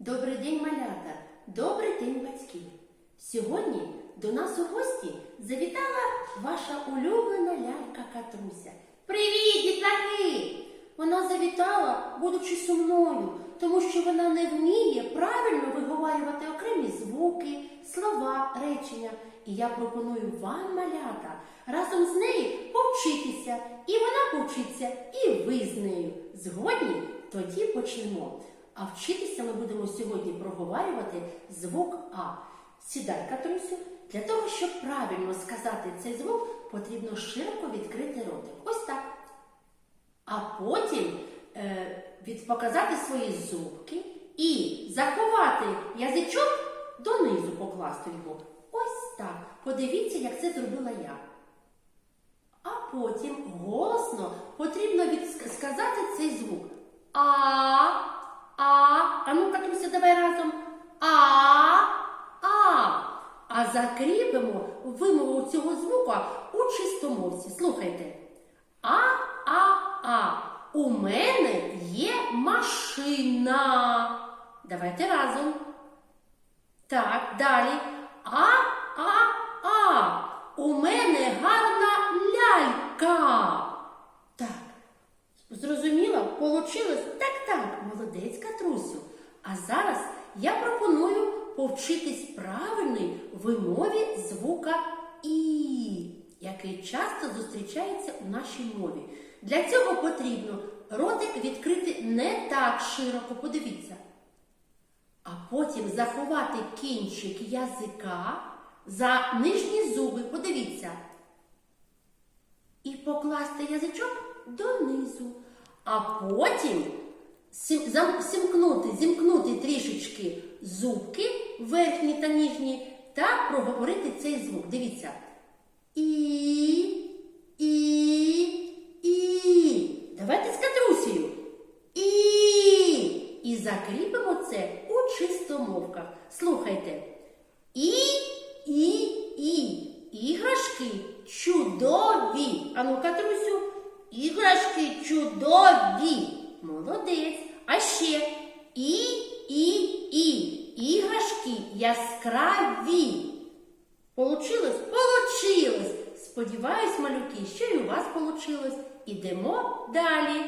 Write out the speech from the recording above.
Добрий день, малята! Добрий день, батьки! Сьогодні до нас у гості завітала ваша улюблена лялька Катруся. Привіт, дітлахи! Вона завітала, будучи сумною, тому що вона не вміє правильно виговарювати окремі звуки, слова, речення. І я пропоную вам, малята, разом з нею повчитися, і вона повчиться, і ви з нею. Згодні? Тоді почнемо. А вчитися ми будемо сьогодні проговорювати звук А. Сідай, Катрусю. Для того, щоб правильно сказати цей звук, потрібно широко відкрити ротик. Ось так. А потім е, від, показати свої зубки і заховати язичок донизу покласти його. Ось так. Подивіться, як це зробила я. А потім голосно потрібно сказати цей звук. А, а, а ну Катруся, давай разом. А, а. А закріпимо вимову цього звука у чистомовці. Слухайте. А, а, а. У мене є машина. Давайте разом. Так, далі. А, а, а. У мене гарна лялька. Так. Зрозуміло? Получилось? Так, так, молодець Катрусю. А зараз я пропоную повчитись правильній вимові звука І, який часто зустрічається у нашій мові. Для цього потрібно ротик відкрити не так широко, подивіться. А потім заховати кінчик язика за нижні зуби, подивіться і покласти язичок донизу. А потім сімкнути, зімкнути трішечки зубки, верхні та нижні, та проговорити цей звук. Дивіться. І, і, і. Давайте з катрусею. І. І закріпимо це у чистомовках. Слухайте. І, і, і. Іграшки чудові. Ану, Катрусю, іграшки чудові. Молодець. А ще і, і, і. Іграшки яскраві. Получилось? Получилось. Сподіваюсь, малюки, що і у вас получилось. Ідемо далі.